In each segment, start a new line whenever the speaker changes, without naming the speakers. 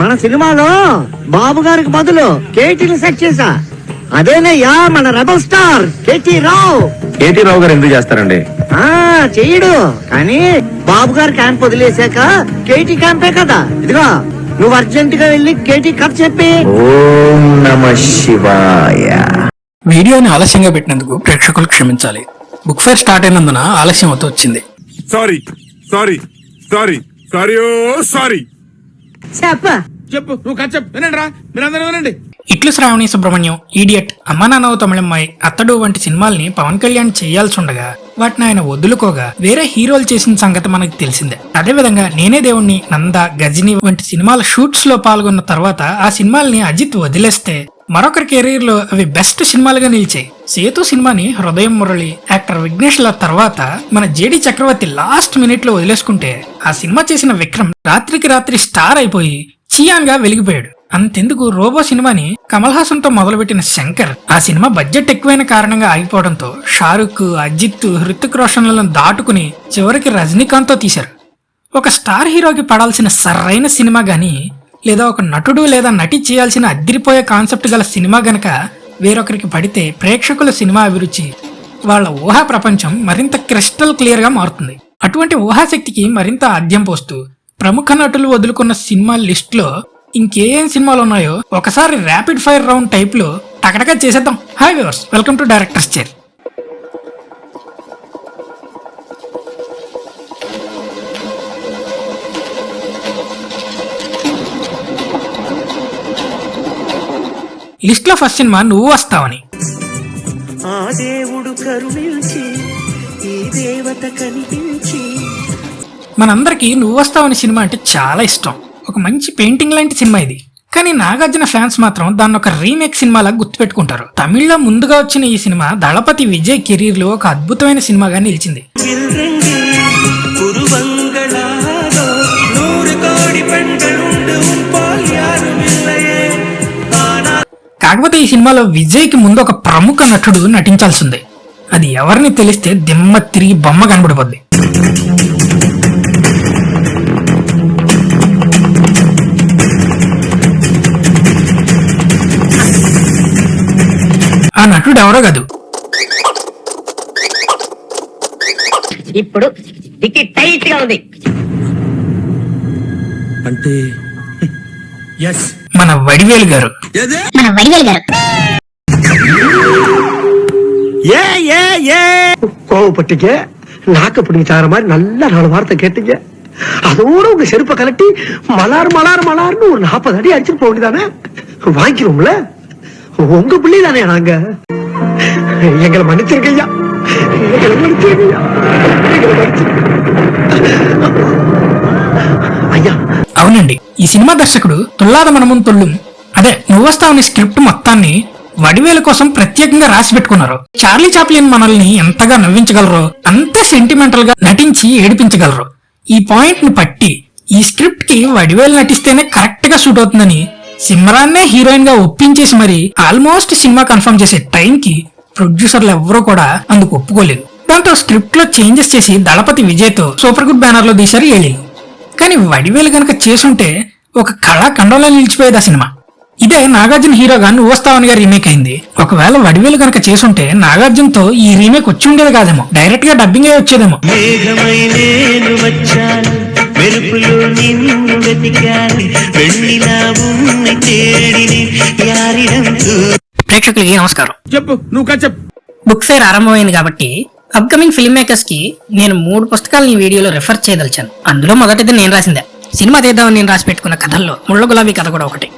మన సినిమాలో బాబు గారికి బదులు కేటీని సెట్ చేశా. అదేనయ్యా మన rebel star KT Rao.
KT Rao గారు ఎందుకు చేస్తారండి?
ఆ చెయ్యడు. కానీ బాబు గారి క్యాంప్ వదిలేశాక కేటీ క్యాంపే కదా. ఇదిగో నువ్వు అర్జెంట్గా వెళ్ళి కేటీ కథ చెప్పి.
ఓం నమ శివాయ.
వీడియోని ఆలస్యంగా పెట్టినందుకు ప్రేక్షకులు క్షమించాలి. బుక్ ఫేర్ స్టార్ట్ అయినందున ఆలస్యం అవుతూ వచ్చింది.
Sorry sorry sorry sorry oh sorry.
చెప్ప.
చెప్పు నువ్వు కథ చెప్పు. వినండి రా మీరందరూ వినండి.
ఇట్లు శ్రావణి సుబ్రహ్మణ్యం ఈడియట్ అమ్మా నాన్నవ తమిళమ్మాయి అత్తడు వంటి సినిమాల్ని పవన్ కళ్యాణ్ చేయాల్సి ఉండగా వాటిని ఆయన వదులుకోగా వేరే హీరోలు చేసిన సంగతి మనకు తెలిసిందే. అదే విధంగా నేనే దేవుణ్ణి నంద గజని వంటి సినిమాల షూట్స్లో పాల్గొన్న తర్వాత ఆ సినిమాల్ని అజిత్ వదిలేస్తే మరొకరి కెరీర్లో అవి బెస్ట్ సినిమాలుగా నిలిచాయి. సేతు సినిమాని హృదయం మురళి యాక్టర్ విఘ్నేష్ ల తర్వాత మన జేడి చక్రవర్తి లాస్ట్ మినిట్లో వదిలేసుకుంటే ఆ సినిమా చేసిన విక్రమ్ రాత్రికి రాత్రి స్టార్ అయిపోయి చియాన్గా వెలిగిపోయాడు. అంతెందుకు రోబో సినిమాని కమల్ హాసన్తో మొదలుపెట్టిన శంకర్ ఆ సినిమా బడ్జెట్ ఎక్కువైన కారణంగా ఆగిపోవడంతో షారుఖ్ అజిత్ హృతిక్ రోషన్లను దాటుకుని చివరికి రజనీకాంత్తో తీశారు. ఒక స్టార్ హీరోకి పడాల్సిన సరైన సినిమా గాని లేదా ఒక నటుడు లేదా నటి చేయాల్సిన అద్దిరిపోయే కాన్సెప్ట్ గల సినిమా గనక వేరొకరికి పడితే ప్రేక్షకుల సినిమా అభిరుచి వాళ్ళ ఊహా ప్రపంచం మరింత క్రిస్టల్ క్లియర్గా మారుతుంది. అటువంటి ఊహాశక్తికి మరింత ఆద్యం పోస్తూ ప్రముఖ నటులు వదులుకున్న సినిమా లిస్ట్లో ఇంకేం సినిమాలు ఉన్నాయో ఒకసారి ర్యాపిడ్ ఫైర్ రౌండ్ టైప్లో టకటగా చేసేద్దాం. Hi viewers welcome to directors chair లిస్ట్లో ఫస్ట్ సినిమా నువ్వు వస్తావని.
ఆ దేవుడు కరుణించి ఈ దేవత కనిపించి.
మనందరికీ నువ్వు వస్తావని సినిమా అంటే చాలా ఇష్టం. ఒక మంచి పెయింటింగ్ లాంటి సినిమా ఇది. కానీ నాగార్జున ఫ్యాన్స్ మాత్రం దాన్ని ఒక రీమేక్ సినిమాలా గుర్తుపెట్టుకుంటారు. తమిళ్ళో ముందుగా వచ్చిన ఈ సినిమా దళపతి విజయ్ కెరీర్లో ఒక అద్భుతమైన సినిమాగా నిలిచింది. కాకపోతే ఈ సినిమాలో విజయ్కి ముందు ఒక ప్రముఖ నటుడు నటించాల్సిందే. అది ఎవరిని తెలిస్తే దిమ్మ తిరిగి బొమ్మ కనబడిపోద్ది. ఆ నటుడు ఎవరో కాదు.
ఇప్పుడు టికెట్ టైట్గా ఉంది.
అంటే ఎస్
మన వడివేలు గారు
మన వడివేలు గారు
ஏ ஏ ஏ கோவப்பட்டீங்க நாக்க பிடிச்சார மாதிரி நல்ல நாலு வார்த்தை கேட்டீங்க அதோட உங்க செருப்பை கலட்டி மலார் மலார் மலார்னு ஒரு நாற்பது அடி அடிச்சுட்டு போக வேண்டியதானே வாங்கிக்கிறோம்ல உங்க பிள்ளை தானே நாங்க எங்களை மன்னிச்சிருக்கையா எங்களை மன்னிச்சிருக்கையா எங்களை மன்னிச்சிருக்க ஐயா
అవునండి ఈ సినిమా దర్శకుడు తుల్లాద మనమున్ తొల్లుం అదే నువ్వొస్తావని స్క్రిప్ట్ మొత్తాన్ని వడివేలు కోసం ప్రత్యేకంగా రాసి పెట్టుకున్నారు. చార్లీ చాప్లిన్ మనల్ని ఎంతగా నవ్వించగలరో అంత సెంటిమెంటల్గా నటించి ఏడిపించగలరు ఈ పాయింట్ను పట్టి ఈ స్క్రిప్ట్కి వడివేలు నటిస్తేనే కరెక్ట్గా సూట్ అవుతుందని సిమ్రాన్నే హీరోయిన్గా ఒప్పించేసి మరి ఆల్మోస్ట్ సినిమా కన్ఫర్మ్ చేసే టైం కి ప్రొడ్యూసర్లు ఎవ్వరూ కూడా అందుకు ఒప్పుకోలేదు. దాంతో స్క్రిప్ట్లో చేంజెస్ చేసి దళపతి విజయ్తో సూపర్ గుడ్ బ్యానర్లో తీశారు ఏలిలు. కానీ వడివేలు గనక చేసుంటే ఒక కళాఖండంలో నిలిచిపోయేది ఆ సినిమా. ఇదే నాగార్జున హీరోగా నువ్వు వస్తావని గా రీమేక్ అయింది. ఒకవేళ వడివేలు గనక చేసుంటే నాగార్జున తో ఈ రీమేక్ వచ్చి ఉండేది కాదేమో. డైరెక్ట్గా డబ్బింగ్ అయి వచ్చేదేమో. ప్రేక్షకులకి నమస్కారం.
చెప్పు నువ్వు చెప్పు.
బుక్ ఫేర్ ఆరంభమైంది కాబట్టి అప్కమింగ్ ఫిల్మ్ మేకర్స్కి నేను మూడు పుస్తకాలను ఈ వీడియోలో రిఫర్ చేయదలిచాను. అందులో మొదటిది నేను రాసిందే. సినిమా తీద్దామని నేను రాసి పెట్టుకున్న కథల్లో ముళ్ళ గులాబీ కథ కూడా ఒకటి.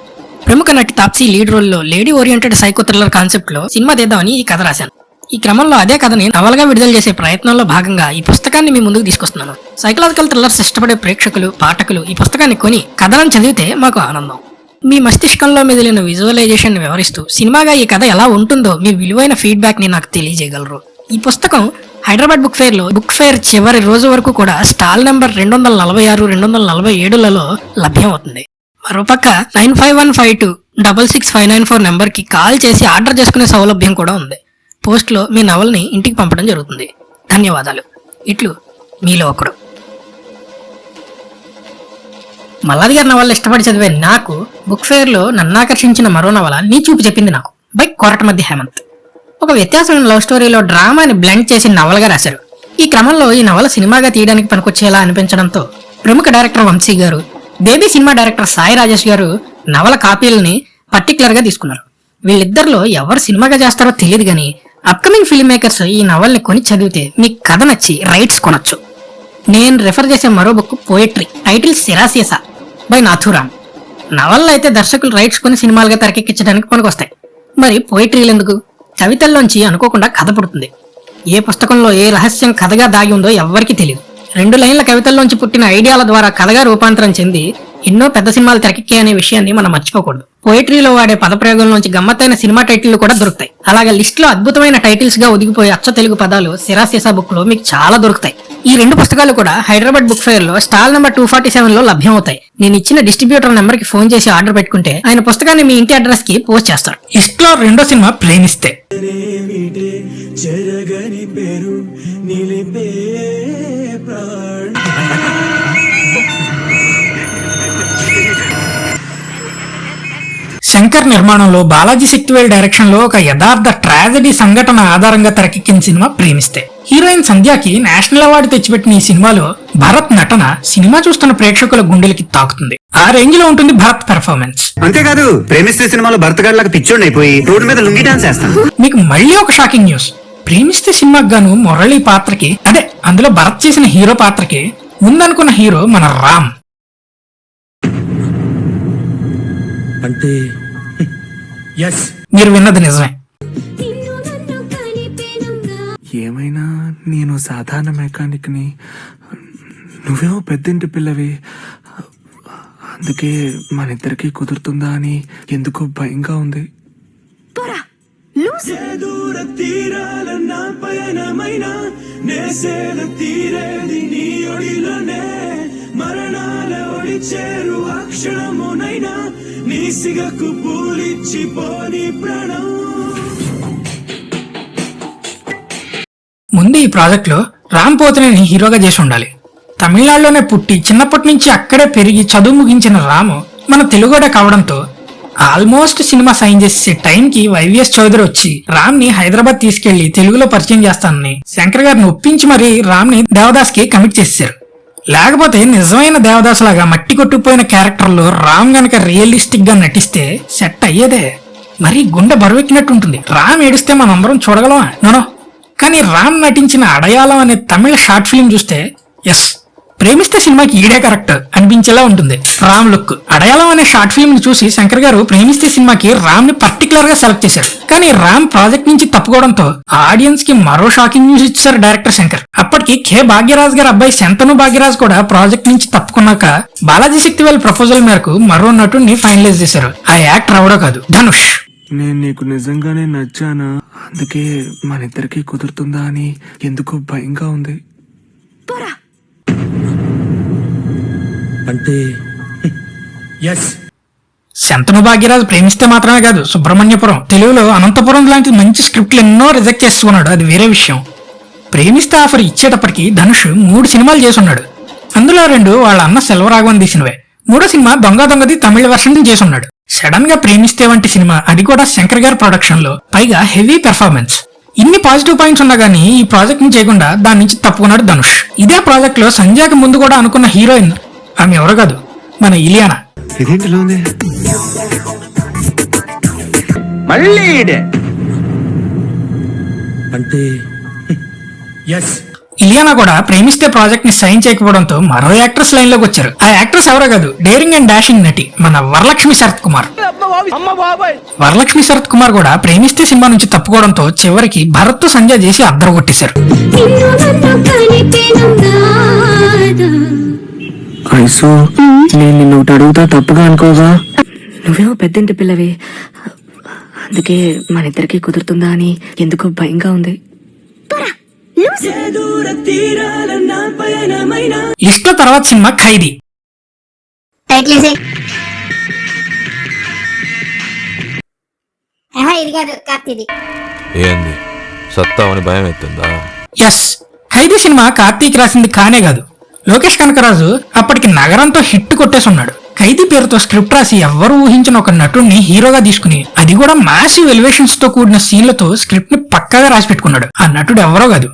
ప్రముఖ నటి తాప్సీ లీడ్ రోల్లో లేడీ ఓరియంటెడ్ సైకో థ్రిల్లర్ కాన్సెప్ట్లో సినిమా తీద్దామని ఈ కథ రాశాను. ఈ క్రమంలో అదే కథని నవలగా విడుదల చేసే ప్రయత్నంలో భాగంగా ఈ పుస్తకాన్ని మీ ముందుకు తీసుకొస్తున్నాను. సైకలాజికల్ థ్రిల్లర్స్ ఇష్టపడే ప్రేక్షకులు పాఠకులు ఈ పుస్తకాన్ని కొని కథలను చదివితే మాకు ఆనందం. మీ మస్తిష్కంలో మెదిలిన విజువలైజేషన్ వివరిస్తూ సినిమాగా ఈ కథ ఎలా ఉంటుందో మీ విలువైన ఫీడ్బ్యాక్ని నాకు తెలియజేయగలరు. ఈ పుస్తకం హైదరాబాద్ బుక్ ఫేర్లో బుక్ ఫేర్ చివరి రోజు వరకు కూడా స్టాల్ నెంబర్ రెండు వందల నలభై ఆరు రెండు వందల నలభై ఏడులలో లభ్యమవుతుంది. మరోపక్క nine five one five two double six five nine four నెంబర్కి కాల్ చేసి ఆర్డర్ చేసుకునే సౌలభ్యం కూడా ఉంది. పోస్ట్లో మీ నవల్ని ఇంటికి పంపడం జరుగుతుంది. ధన్యవాదాలు. ఇట్లు మీలో ఒకడు మల్లాది గారి నవల ఇష్టపడి చదివే నాకు బుక్ ఫేర్ నన్ను ఆకర్షించిన మరో నవల నీ చూపు చెప్పింది నాకు. బై కొరట మధ్య హేమంత్. ఒక వ్యత్యాసమైన లవ్ స్టోరీలో డ్రామాని బ్లెండ్ చేసి నవలగా రాశారు. ఈ క్రమంలో ఈ నవల సినిమాగా తీయడానికి పనికొచ్చేలా అనిపించడంతో ప్రముఖ director Vamsi garu Baby cinema director Sai Rajesh garu నవల కాపీలని పర్టికులర్గా తీసుకున్నారు. వీళ్ళిద్దరిలో ఎవరు సినిమాగా చేస్తారో తెలియదు కానీ అప్కమింగ్ ఫిల్మ్ మేకర్స్ ఈ నవల్ని కొని చదివితే మీకు కథ నచ్చి రైట్స్ కొనొచ్చు. నేను రెఫర్ చేసే మరో బుక్ పోయట్రీ టైటిల్ సిరాసియసా బై నాథురామ్ నవల్లో అయితే దర్శకులు రైట్స్ కొని సినిమాలుగా తెరకెక్కించడానికి పనికొస్తాయి. మరి పోయిట్రీలు ఎందుకు? కవితల్లోంచి అనుకోకుండా కథ పుడుతుంది. ఏ పుస్తకంలో ఏ రహస్యం కథగా దాగి ఉందో ఎవ్వరికీ తెలియదు రెండు లైన్ల కవితల్లోంచి పుట్టిన ఐడియాల ద్వారా కథగా రూపాంతరం చెంది ఎన్నో పెద్ద సినిమాలు తెరకెక్కాయనే అనే విషయాన్ని మనం మర్చిపోకూడదు. పోయిటరీలో వాడే పదప్రయోగంలోంచి గమ్మత్తైన సినిమా టైటిల్ కూడా దొరుకుతాయి. అలాగే లిస్ట్లో అద్భుతమైన టైటిల్స్గా ఒదిగిపోయే అచ్చ తెలుగు పదాలు సిరాసిసా బుక్లో మీకు చాలా దొరుకుతాయి. ఈ రెండు పుస్తకాలు కూడా హైదరాబాద్ బుక్ ఫేర్లో స్టాల్ నెంబర్ టూ ఫార్టీ సెవెన్లో లభ్యమవుతాయి. నేను ఇచ్చిన డిస్ట్రిబ్యూటర్ నెంబర్కి ఫోన్ చేసి ఆర్డర్ పెట్టుకుంటే ఆయన పుస్తకాన్ని మీ ఇంటి అడ్రస్కి పోస్ట్ చేస్తారు.
లిస్ట్లో రెండో సినిమా ప్రేమిస్తే. శంకర్ నిర్మాణంలో బాలాజీ శక్తివేల్ డైరెక్షన్లో ఒక యథార్థ ట్రాజడీ సంఘటన ఆధారంగా తెరకెక్కిన సినిమా ప్రేమిస్తే. హీరోయిన్ సంధ్యాకి నేషనల్ అవార్డు తెచ్చిపెట్టిన ఈ సినిమాలో భరత్ నటన సినిమా చూస్తున్న ప్రేక్షకుల గుండెలకి తాకుతుంది. ఆ రేంజ్లో ఉంటుంది భరత్ పెర్ఫార్మెన్స్
అంతేకాదు ప్రేమిస్తే సినిమాలో భర్తగాడిలాగా పిచ్చోడిని అయిపోయి రోడ్డు మీద లుంగి డాన్స్ చేస్తాను.
మీకు మళ్ళీ ఒక షాకింగ్ న్యూస్ ప్రేమిస్తే సినిమాకి గాను మురళి పాత్రకి అదే అందులో భరత్ చేసిన హీరో పాత్రకి ముందనుకున్న హీరో మన రామ్.
అంటే ఎస్
మీరు విన్నది నిజమే.
ఏమైనా నేను సాధారణ మెకానిక్ని నువ్వేమో పెద్దింటి పిల్లవి. అందుకే మన ఇద్దరికి కుదురుతుందా అని ఎందుకో భయంగా ఉంది.
ముందు ఈ ప్రాజెక్టులో రామ్ పోతనేని హీరోగా చేసి ఉండాలి. తమిళనాడులోనే పుట్టి చిన్నప్పటి నుంచి అక్కడే పెరిగి చదువు ముగించిన రాము మన తెలుగుడే కావడంతో ఆల్మోస్ట్ సినిమా సైన్ చేసే టైంకి వైవిఎస్ చౌదరి వచ్చి రామ్ని హైదరాబాద్ తీసుకెళ్ళి తెలుగులో పరిచయం చేస్తానని శంకర్ గారిని ఒప్పించి మరీ రామ్ని దేవదాస్కి కమిట్ చేశారు లేకపోతే నిజమైన దేవదాస్ లాగా మట్టి కొట్టుకుపోయిన క్యారెక్టర్లో రామ్ గనక రియలిస్టిక్గా నటిస్తే సెట్ అయ్యేదే. మరి గుండె బరువెక్కినట్టుంటుంది. రామ్ ఏడిస్తే మనందరం చూడగలమా? నోనో కానీ రామ్ నటించిన అడయాళం అనే తమిళ షార్ట్ ఫిల్మ్ చూస్తే ఎస్ ప్రేమిస్తే సినిమాకి ఈడే కరెక్ట్ అనిపించేలా ఉంటుంది. రామ్ లుక్ అడయాళం అనే షార్ట్ ఫిల్మ్ని చూసి శంకర్ గారు ప్రేమిస్తే సినిమాకి రామ్ని పర్టికులర్గా సెలెక్ట్ చేశారు. కానీ రామ్ ప్రాజెక్ట్ నుంచి తప్పుకోవడంతో ఆడియన్స్కి మరో షాకింగ్ న్యూస్ ఇచ్చారు డైరెక్టర్ శంకర్. అప్పటికి కె భాగ్యరాజ్ గారి అబ్బాయి శంతను భాగ్యరాజ్ కూడా ప్రాజెక్ట్ నుంచి తప్పుకున్నాక బాలాజీ శక్తివేల్ ప్రపోజల్ మేరకు మరో నటుడిని ఫైనలైజ్ చేశారు. ఆ యాక్టర్ ఎవడో కాదు ధనుష్.
నేను నీకు నిజంగానే నచ్చానా? అందుకే మన ఇద్దరికి కుదురుతుందా అని ఎందుకో భయంగా ఉంది.
అంటే ఎస్
శంతను భాగ్యరాజు ప్రేమిస్తే మాత్రమే కాదు సుబ్రహ్మణ్యపురం తెలుగులో అనంతపురం లాంటి మంచి స్క్రిప్ట్లు ఎన్నో రిజెక్ట్ చేసుకున్నాడు అది వేరే విషయం. ప్రేమిస్తే ఆఫర్ ఇచ్చేటప్పటికి ధనుష్ మూడు సినిమాలు చేసున్నాడు అందులో రెండు వాళ్ళ అన్న సెల్వరాఘవన్ తీసినవే. మూడో సినిమా దొంగ దొంగది తమిళ వర్షన్ చేసున్నాడు సడన్గా ప్రేమిస్తే వంటి సినిమా అది కూడా శంకర్ గారి ప్రొడక్షన్లో. పైగా హెవీ పెర్ఫార్మెన్స్ ఇన్ని పాజిటివ్ పాయింట్స్ ఉన్నా గానీ ఈ ప్రాజెక్ట్ని చేయకుండా దాని నుంచి తప్పుకున్నాడు ధనుష్. ఇదే ప్రాజెక్ట్లో సంజయ్కి ముందు కూడా అనుకున్న హీరోయిన్ ఆమె ఎవరో కాదు మన ఇలియానా.
మళ్ళీ ఈడే. అంటే ఎస్
ఇలియానా కూడా ప్రేమిస్తే ప్రాజెక్ట్ని సైన్ చేయకపోవడంతో మరో యాక్ట్రెస్ లైన్లోకి వచ్చారు. ఆ యాక్ట్రెస్ ఎవరో కాదు డేరింగ్ అండ్ డాషింగ్ నటి మన వరలక్ష్మి శరత్ కుమార్. వరలక్ష్మి శరత్ కుమార్ కూడా ప్రేమిస్తే సినిమా నుంచి తప్పుకోవడంతో చివరికి భరత్తో సంజయ్ చేసి అద్దరు కొట్టేశారు.
ఐసు నేను నిన్ను ఒకటి అడుగుతా తప్పుగా అనుకోగా?
నువ్వేమో పెద్దింటి పిల్లవి. అందుకే మన ఇద్దరికి కుదురుతుందా అని ఎందుకో భయంగా ఉంది.
లిస్ట్లో తర్వాత సినిమా ఖైదీ.
ఇది కాదు కార్తీది.
ఏంది? సత్తావని భయం ఎత్తుందా?
ఎస్ ఖైదీ సినిమా కార్తీక్ రాసింది కానే కాదు. లోకేష్ కనకరాజు అప్పటికి నగరంతో హిట్ కొట్టేసి ఉన్నాడు ఖైదీ పేరుతో స్క్రిప్ట్ రాసి ఎవ్వరూ ఊహించిన ఒక నటుడిని హీరోగా తీసుకుని అది కూడా మాసివ్ ఎలివేషన్స్తో కూడిన సీన్లతో స్క్రిప్ట్ని పక్కాగా రాసి పెట్టుకున్నాడు. ఆ నటుడు ఎవరో కాదు.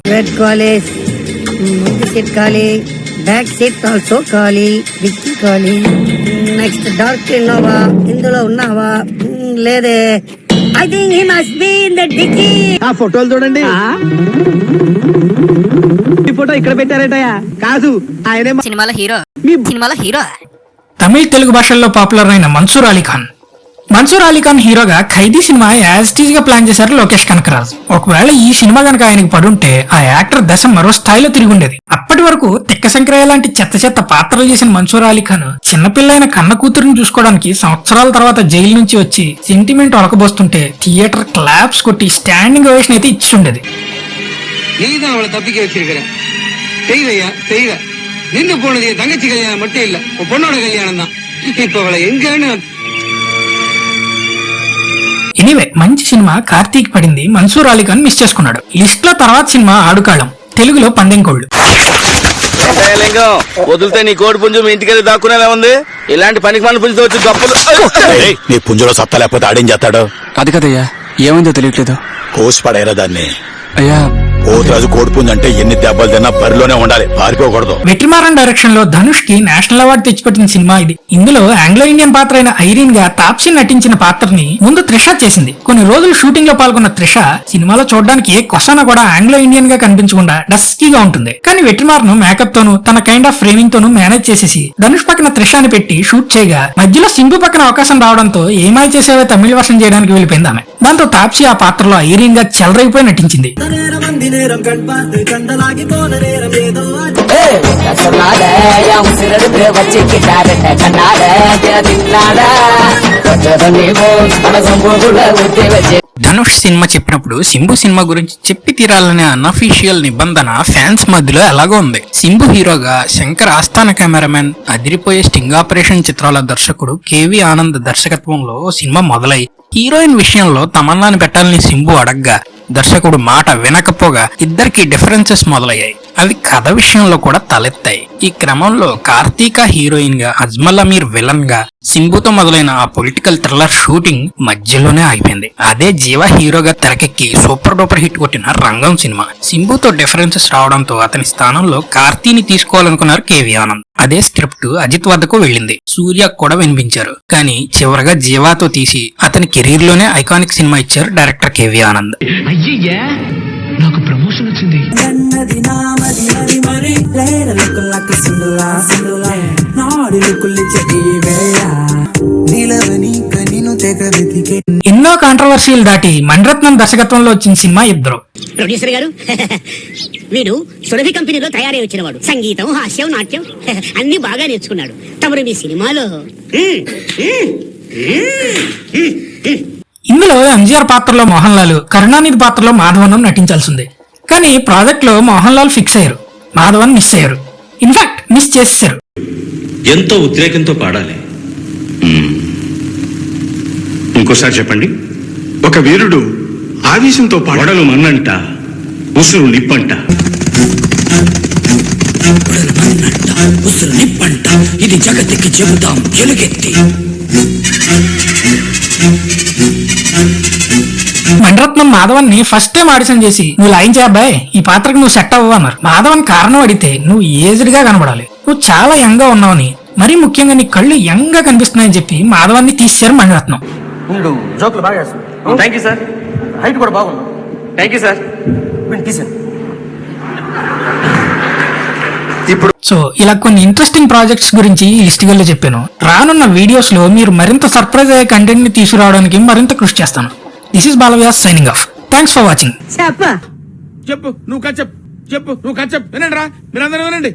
బ్యాక్ సీట్ ఆల్సో ఖాళీ డిక్కీ ఖాళీ నెక్స్ట్ డార్క్ ఇన్నోవా ఇందులో ఉన్నావా? లేదే. I think he must be in the dicky
ఆ ఫోటోలు చూడండి. ఫోటో ఇక్కడ పెట్టారటయా కాదు ఆయనే
సినిమాలో హీరో. సినిమాలో హీరో.
తమిళ తెలుగు భాషల్లో పాపులర్ అయిన మన్సూర్ అలీ ఖాన్. మన్సూర్ అలీ ఖాన్ హీరోగా ఖైదీ సినిమా యాజ్ టీజ్గా ప్లాన్ చేశారు లోకేష్ కనకరాజ్. ఒకవేళ ఈ సినిమా గనక ఆయనకి పడుంటే ఆ యాక్టర్ దశ మరో స్థాయిలో తిరిగి ఉండేది. అప్పటి వరకు తిక్క సంక్రయ లాంటి చెత్త చెత్త పాత్రలు చేసిన మన్సూర్ అలీ ఖాన్ చిన్నపిల్లైన కన్న కూతురిని చూసుకోవడానికి సంవత్సరాల తర్వాత జైలు నుంచి వచ్చి సెంటిమెంట్ ఒలకబోస్తుంటే థియేటర్ క్లాప్స్ కొట్టి స్టాండింగ్ ఓవేషన్ అయితే ఇచ్చి ఉండేది.
நீதான் அவளை தப்பிக்க வச்சிருக்கிற செய்வையா செய்வ நின்னு போனது என் தங்கச்சி கல்யாணம் மட்டும் இல்ல உன் பொண்ணோட கல்யாணம் தான் இப்ப அவளை எங்கன்னு
ఎనీవే మంచి సినిమా కార్తీక్ పడింది మన్సూర్ అలీ ఖాన్ మిస్ చేసుకున్నాడు లిస్ట్ లో తర్వాత సినిమా ఆడుకాళం తెలుగులో పందెంకోళ్ళు
లింగం వదిలితే నీ కోడి పుంజు మీ ఇంటికి దాక్కునేలా ఉంది ఇలాంటి పనికి మన పుంజుతో వచ్చి గొప్పలు
నీ పుంజులో సత్తా లేకపోతే ఆడేం చేస్తాడు
అది కదయ్యా ఏమైందో తెలియట్లేదు
కోసి పడేరా దాన్ని
అయ్యా
పోతురాజు కోడి ఎన్ని దెబ్బలు తిన్నా బరిలోనే ఉండాలి. పారిపోకూడదు.
వెట్రిమారన్ డైరెక్షన్లో ధనుష్కి నేషనల్ అవార్డు తెచ్చిపెట్టిన సినిమా ఇది. ఇందులో ఆంగ్లో ఇండియన్ పాత్ర అయిన ఐరీన్గా తాప్సీ నటించిన పాత్రని ముందు త్రిష చేసింది. కొన్ని రోజులు షూటింగ్లో పాల్గొన్న త్రిష సినిమాలో చూడడానికి ఏ కొసన కూడా ఆంగ్లో ఇండియన్గా కనిపించకుండా డస్కీగా ఉంటుంది. కానీ వెట్రిమారన్ మేకప్ తోను తన కైండ్ ఆఫ్ ఫ్రేమింగ్ తోను మేనేజ్ చేసేసి ధనుష్ పక్కన త్రిషాని పెట్టి షూట్ చేయగా మధ్యలో సింబు పక్కన అవకాశం రావడంతో ఏమాయి చేసేవే తమిళ వర్షం చేయడానికి వెళ్ళిపోయింది ఆమె. దాంతో తాప్సీ ఆ పాత్రలో ఐరీన్గా చెలరైపోయి నటించింది.
நந்தி நேரம் கண் பார்த்து கண்டலாகி போன நேரம் ஏதோ
சொல்லாத உசிரெடுத்து வச்சுக்கிட்டாரு கண்ணால தின்னால கொஞ்சம் நீ போ மனசம் போகுள்ள ஊட்டி வச்சு.
ధనుష్ సినిమా చెప్పినప్పుడు సింబు సినిమా గురించి చెప్పి తీరాలనే అన్అఫీషియల్ నిబంధన ఫ్యాన్స్ మధ్యలో ఎలాగో ఉంది. సింబు హీరోగా శంకర్ ఆస్థాన కెమెరామెన్ అదిరిపోయే స్టింగ్ ఆపరేషన్ చిత్రాల దర్శకుడు కేవి ఆనంద్ దర్శకత్వంలో సినిమా మొదలై హీరోయిన్ విషయంలో తమన్నాని పెట్టాలని సింబు అడగ్గా దర్శకుడు మాట వినకపోగా ఇద్దరికి డిఫరెన్సెస్ మొదలయ్యాయి. అవి కథ విషయంలో కూడా తలెత్తాయి. ఈ క్రమంలో కార్తీక హీరోయిన్గా అజ్మల్ అమీర్ విలన్గా సింబుతో మొదలైన ఆ పొలిటికల్ థ్రిల్లర్ షూటింగ్ మధ్యలోనే ఆగిపోయింది. అదే జీవ హీరోగా తెరకెక్కి సూపర్ డూపర్ హిట్ కొట్టిన రంగం సినిమా. సింబుతో డిఫరెన్సెస్ రావడంతో అతని స్థానంలో కార్తీని తీసుకోవాలనుకున్నారు కేవీ ఆనంద్. అదే స్క్రిప్ట్ అజిత్ వద్దకు వెళ్ళింది. సూర్య కూడా వినిపించారు. కానీ చివరగా జీవాతో తీసి అతని కెరీర్లోనే ఐకానిక్ సినిమా ఇచ్చారు డైరెక్టర్ కేవీ ఆనంద్. ఎన్నో కాంట్రవర్సీలు దాటి మణిరత్నం దర్శకత్వంలో వచ్చిన సినిమా ఇద్దరు.
ప్రొడ్యూసర్ గారు వీడు సురభి కంపెనీలో తయారై వచ్చినవాడు. సంగీతం హాస్యం నాట్యం అన్ని బాగా నేర్చుకున్నాడు. తమరు మీ సినిమాలో.
ఇందులో ఎంజీఆర్ పాత్రలో మోహన్ లాల్ కరుణానిధి పాత్రలో మాధవన్ నటించాల్సింది కానీ ప్రాజెక్ట్లో మోహన్ లాల్ ఫిక్స్ అయ్యారు. మాధవన్ మిస్ అయ్యారు. ఇన్ఫాక్ట్ మిస్ చేసేసారు
ఎంతో ఉద్రేకంతో పాడాలి. ఇంకోసారి చెప్పండి.
ఒక వీరుడు ఆవేశంతో
వడలు మన్నంట ఉసురు నిప్పంట.
ఇది జగతికి చెబుతాం ఎలుగెత్తి
మణిరత్నం మాధవన్ని ఫస్ట్ టైం ఆడిషన్ చేసి నువ్వు లైన్ చేయబ్బాయ్ ఈ పాత్రకు నువ్వు సెట్ అవ్వవు అన్నారు. మాధవన్ కారణం అడిగితే నువ్వు ఏజ్డ్గా కనబడాలి. నువ్వు చాలా యంగ్గా ఉన్నావని మరీ ముఖ్యంగా నీ కళ్ళు యంగ్గా కనిపిస్తున్నాయని చెప్పి మాధవాన్ని తీసేశారు మణిరత్నం
వీడు జోకులు బాగా వేస్తాడు థ్యాంక్ యూ సార్ హైట్ కూడా బాగుంది. థ్యాంక్ యూ సార్ వీడిని తీసాను
సో ఇలా కొన్ని ఇంట్రెస్టింగ్ ప్రాజెక్ట్స్ గురించి ఈ లిస్ట్లో చెప్పాను. రానున్న వీడియోస్లో మీరు మరింత సర్ప్రైజ్ అయ్యే కంటెంట్ని తీసుకురావడానికి మరింత కృషి చేస్తాను. This is Balavyas signing off thanks for watching
చెప్ప.
చెప్పు నువ్వు కచ్చప్ చెప్పు. నువ్వు కచ్చప్ వినండి రా మీరందరూ వినండి.